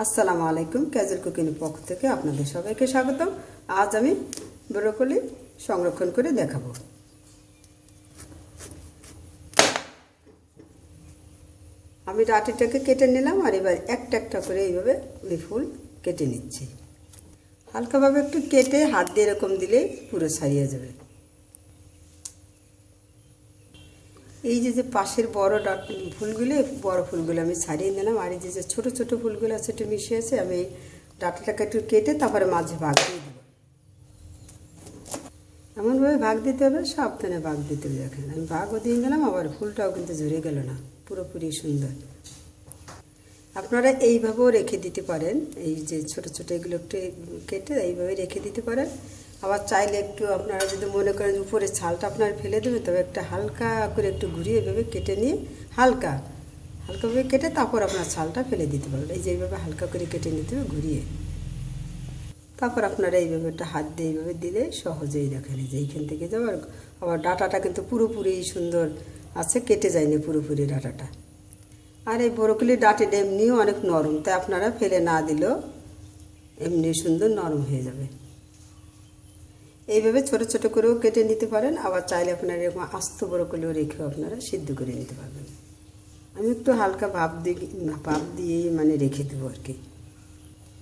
আসসালামু আলাইকুম casual cooking পক্ষ থেকে আপনাদের সবাইকে স্বাগতম। আজ আমি ব্রোকলি সংরক্ষণ করে দেখাবো। আমি ডাটিটাকে কেটে নিলাম আর এবার একটা একটা করে এইভাবে ওই ফুল কেটে নিচ্ছি। হালকাভাবে একটু কেটে হাত দিয়ে এরকম দিলে পুরো ছাড়িয়ে যাবে। এই যে যে পাশের বড় ডাট ফুলগুলো, বড় ফুলগুলো আমি ছাড়িয়ে নিলাম। আর এই যে যে ছোটো ছোটো ফুলগুলো আছে, একটু মিশে আছে আমি এই ডাটাটাকে একটু কেটে তারপরে মাঝে ভাগ দিয়ে দেবো। এমনভাবে ভাগ দিতে হবে, সাবধানে ভাগ দিতে হবে দেখেন। আমি ভাগও দিয়ে দিলাম আবার ফুলটাও কিন্তু ঝরে গেল না। পুরোপুরি সুন্দর। আপনারা এইভাবেও রেখে দিতে পারেন। এই যে ছোট ছোটো এগুলো একটু কেটে এইভাবে রেখে দিতে পারেন। আবার চাইলে একটু আপনারা যদি মনে করেন উপরে ছালটা আপনারা ফেলে দেবেন তবে একটা হালকা করে একটু ঘুরিয়ে এভাবে কেটে নিয়ে হালকা হালকাভাবে কেটে তারপর আপনার ছালটা ফেলে দিতে পারবেন। এই যে এইভাবে হালকা করে কেটে নিতে হবে, ঘুরিয়ে। তারপর আপনারা এইভাবে একটা হাত দিয়ে এইভাবে দিলে সহজেই দেখেন যে এইখান থেকে যাবার আবার ডাটাটা কিন্তু পুরোপুরি সুন্দর আছে, কেটে যায়নি পুরোপুরি ডাটাটা। আর এই বরকলির ডাটিটা এমনিও অনেক নরম, তাই আপনারা ফেলে না দিলেও এমনি সুন্দর নরম হয়ে যাবে। এইভাবে ছোট ছোট করেও কেটে নিতে পারেন। আবার চাইলে আপনারা এরকম আস্ত বরকলিও রেখেও আপনারা সিদ্ধ করে নিতে পারবেন। আমি একটু হালকা ভাপ দিয়ে ভাপ দিয়েই মানে রেখে দেবো আর কি।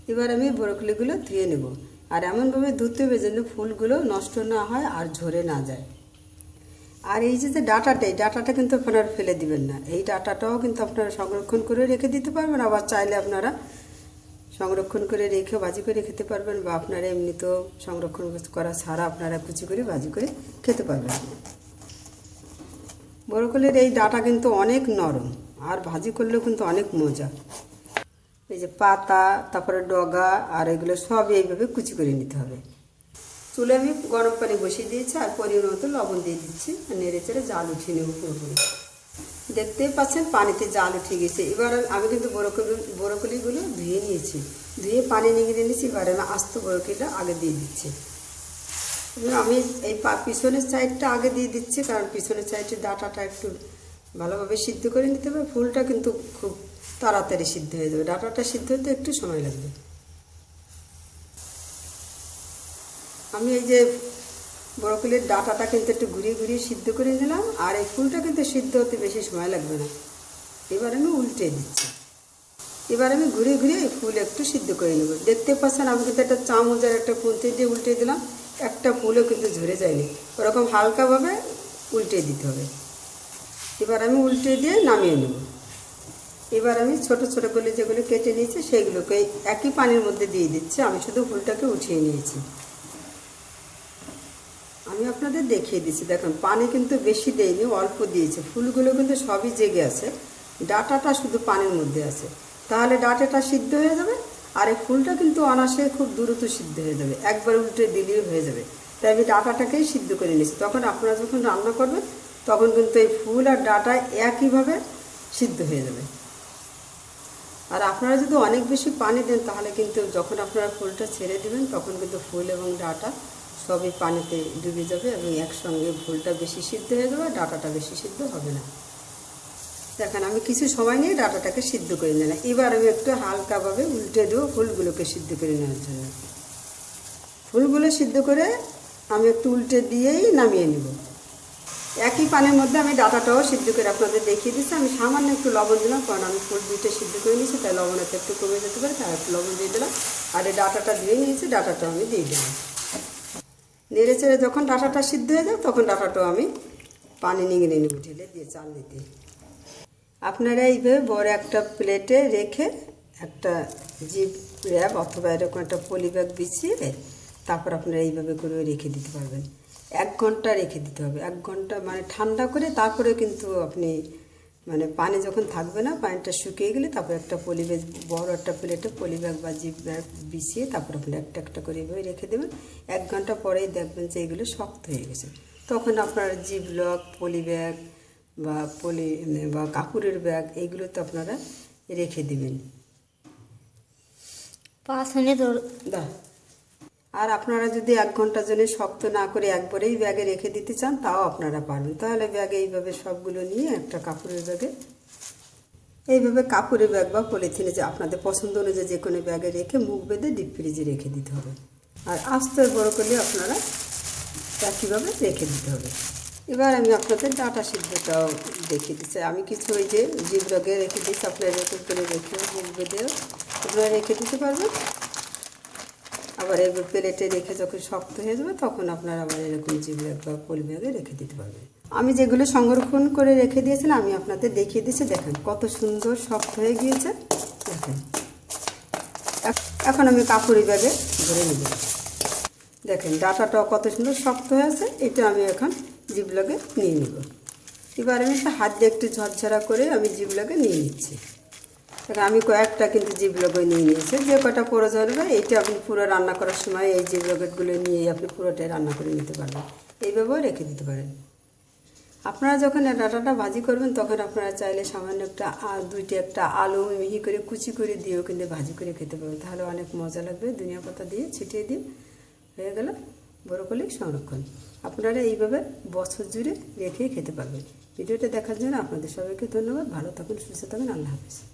এবার আমি বরকলিগুলো ধুয়ে নেব। আর এমনভাবে ধুতে হবে যেন ফুলগুলো নষ্ট না হয় আর ঝরে না যায়। আর এই যে যে ডাটাটা, এই ডাটাটা কিন্তু আপনারা ফেলে দিবেন না। এই ডাটাটাও কিন্তু আপনারা সংরক্ষণ করে রেখে দিতে পারবেন। আবার চাইলে আপনারা সংরক্ষণ করে রেখে ভাজি করে খেতে পারবেন বা আপনারা এমনিতেও সংরক্ষণ করা ছাড়া আপনারা কুচি করে ভাজি করে খেতে পারবেন। বরকলির এই ডাটা কিন্তু অনেক নরম, আর ভাজি করলেও কিন্তু অনেক মজা। এই যে পাতা, তারপরে ডগা, আর এগুলো সব এইভাবে কুচি করে নিতে হবে। চুলে আমি গরম পানি বসিয়ে দিয়েছি, আর পরিমাণ মতো লবণ দিয়ে দিচ্ছি, আর নেড়ে চেড়ে জাল উঠিয়ে নেব পুরোপুরি। দেখতেই পাচ্ছেন, পানিতে জাল উঠে গেছে। এবার আমি কিন্তু বরকলি বরকলিগুলো ধুয়ে নিয়েছি। ধুয়ে পানি নিংড়ে নিয়েছি, এবার আমি আস্ত বরকলিটা আগে দিয়ে দিচ্ছি। আমি এই পিছনের সাইডটা আগে দিয়ে দিচ্ছি, কারণ পিছনের সাইডের ডাটাটা একটু ভালোভাবে সিদ্ধ করে নিতে হবে। ফুলটা কিন্তু খুব তাড়াতাড়ি সিদ্ধ হয়ে যাবে। ডাটাটা সিদ্ধ হতে একটু সময় লাগবে। আমি এই যে বরকলির ডাটাটা কিন্তু একটু ঘুরিয়ে ঘুরিয়ে সিদ্ধ করে নিলাম, আর এই ফুলটা কিন্তু সিদ্ধ হতে বেশি সময় লাগবে না। এবার আমি উল্টে দিচ্ছি। এবার আমি ঘুরিয়ে ঘুরিয়ে এই ফুল একটু সিদ্ধ করে নেব। দেখতে পাচ্ছেন, আমি কিন্তু একটা চামচ আর একটা খুন্তি দিয়ে উল্টে দিলাম। একটা ফুলও কিন্তু ঝরে যায়নি। ওরকম হালকাভাবে উল্টে দিতে হবে। এবার আমি উল্টে দিয়ে নামিয়ে নেব। এবার আমি ছোট ছোট করে যেগুলো কেটে নিয়েছি সেগুলোকে একই পানির মধ্যে দিয়ে দিচ্ছি। আমি শুধু ফুলটাকে উঠিয়ে নিয়েছি। আমি আপনাদের দেখিয়ে দিচ্ছি। দেখুন, পানি কিন্তু বেশি দেয়নি, অল্প দিয়েছে। ফুলগুলো কিন্তু সবই জেগে আছে। ডাটাটা শুধু পানির মধ্যে আছে। তাহলে ডাটাটা সিদ্ধ হয়ে যাবে, আর এই ফুলটা কিন্তু অনাসে খুব দ্রুত সিদ্ধ হয়ে যাবে। একবার উল্টে দিলেই হয়ে যাবে। তাই আমি ডাটাটাকেই সিদ্ধ করে নিয়েছি। তখন আপনারা যখন রান্না করবেন, তখন কিন্তু এই ফুল আর ডাটা একইভাবে সিদ্ধ হয়ে যাবে। আর আপনারা যদি অনেক বেশি পানি দেন, তাহলে কিন্তু যখন আপনারা ফুলটা ছেড়ে দেবেন, তখন কিন্তু ফুল এবং ডাটা সবই পানিতে ডুবে যাবে এবং একসঙ্গে ফুলটা বেশি সিদ্ধ হয়ে যাবে ডাটাটা বেশি সিদ্ধ হবে না। দেখেন, আমি কিছু সময় নিয়ে ডাটাটাকে সিদ্ধ করে নিলাম। এবার আমি একটু হালকাভাবে উল্টে দেবো ফুলগুলোকে সিদ্ধ করে নেওয়ার জন্য। ফুলগুলো সিদ্ধ করে আমি একটু উল্টে দিয়েই নামিয়ে নেব। একই পানির মধ্যে আমি ডাটাটাও সিদ্ধ করে আপনাদের দেখিয়ে দিচ্ছি। আমি সামান্য একটু লবণ দিলাম, কারণ আমি ফুল দুইটা সিদ্ধ করে নিয়েছি, তাই লবণটা একটু কমে যেতে পারে, তাই একটু লবণ দিয়ে দিলাম। আর এই ডাটাটা দিয়ে নিয়েছি ডাটাটা আমি দিয়ে দিলাম। নেড়ে চেড়ে যখন ডাটাটা সিদ্ধ হয়ে যায়, তখন ডাটাটাও আমি পানি নিংড়ে নেব, ঢেলে দিয়ে চাল দিতে আপনারা এইভাবে বড় একটা প্লেটে রেখে একটা জিপ র্যাপ অথবা এরকম একটা পলি ব্যাগ বিছিয়ে তারপর আপনারা এইভাবে করে রেখে দিতে পারবেন। এক ঘণ্টা রেখে দিতে হবে। এক ঘণ্টা মানে ঠান্ডা করে তারপরে কিন্তু আপনি মানে পানি যখন থাকবে না পানিটা শুকিয়ে গেলে তারপর একটা পলি ব্যাগ বড় একটা প্লেটে পলি ব্যাগ বা জিপ ব্যাগ বিছিয়ে তারপর আপনি একটা একটা করে এভাবে রেখে দেবেন। এক ঘণ্টা পরেই দেখবেন যে এগুলো শক্ত হয়ে গেছে। তখন আপনার জিপ লক পলি ব্যাগ বা পলি বা কাপড়ের ব্যাগ এইগুলোতে আপনারা রেখে দেবেন। পাঁচ মিনিট দা আর আপনারা যদি এক ঘণ্টার জন্য শক্ত না করে একবারেই ব্যাগে রেখে দিতে চান, তাও আপনারা পারবেন। তাহলে ব্যাগে এইভাবে সবগুলো নিয়ে একটা কাপড়ের ব্যাগে, এইভাবে কাপড়ের ব্যাগ বা পলিথিনে যে আপনাদের পছন্দ অনুযায়ী যে কোনো ব্যাগে রেখে মুখ বেঁধে ডিপ ফ্রিজে রেখে দিতে হবে। আর আস্তে বড় করলে আপনারা একইভাবে রেখে দিতে হবে। এবার আমি আপনাদের ডাটা সিদ্ধটাও দেখিয়ে দিচ্ছি। আমি কিছু ওই যে জিব্রগে রেখে দিচ্ছি আপনারা এরকম করে রেখেও মুখ বেঁধেও আপনারা রেখে দিতে পারবেন। আবার এই প্লেটে রেখে যখন শক্ত হয়ে যাবে, তখন আপনারা আবার এরকম জিব্রাগ বা পলি ব্যাগে রেখে দিতে পারবেন আমি যেগুলো সংরক্ষণ করে রেখে দিয়েছিলাম, আমি আপনাদের দেখিয়ে দিচ্ছি, দেখেন কত সুন্দর শক্ত হয়ে গিয়েছে। দেখেন। এখ- এখন আমি কাপড়ি ব্যাগে ভরে নেব। দেখেন, ডাটাটাও কত সুন্দর শক্ত হয়ে আছে এটা আমি এখন জিবলাগে নিয়ে নেব। এবার আমি একটা হাত দিয়ে একটু ঝরঝরা করে আমি জিবলাগে নিয়ে নিচ্ছি। আমি কয়েকটা কিন্তু জিবলগে নিয়ে নিয়েছি। যে কটা প্রয়োজন হবে এইটা আপনি পুরো রান্না করার সময় এই জিবলগেটগুলো নিয়েই আপনি পুরোটাই রান্না করে নিতে পারবেন। এইভাবেও রেখে দিতে পারেন। আপনারা যখন ডাটাটা ভাজি করবেন, তখন আপনারা চাইলে সামান্য একটা দুইটি একটা আলু মিহি করে কুচি করে দিয়েও কিন্তু ভাজি করে খেতে পারবেন। তাহলে অনেক মজা লাগবে। ধনিয়া পাতা দিয়ে ছিটিয়ে দিয়ে হয়ে গেল। বরকলি সংরক্ষণ। আপনারা এইভাবে বছর জুড়ে রেখে খেতে পারবেন। ভিডিওটা দেখার জন্য আপনাদের সবাইকে ধন্যবাদ। ভালো থাকুন, সুস্থ থাকুন। আল্লাহ হাফিজ।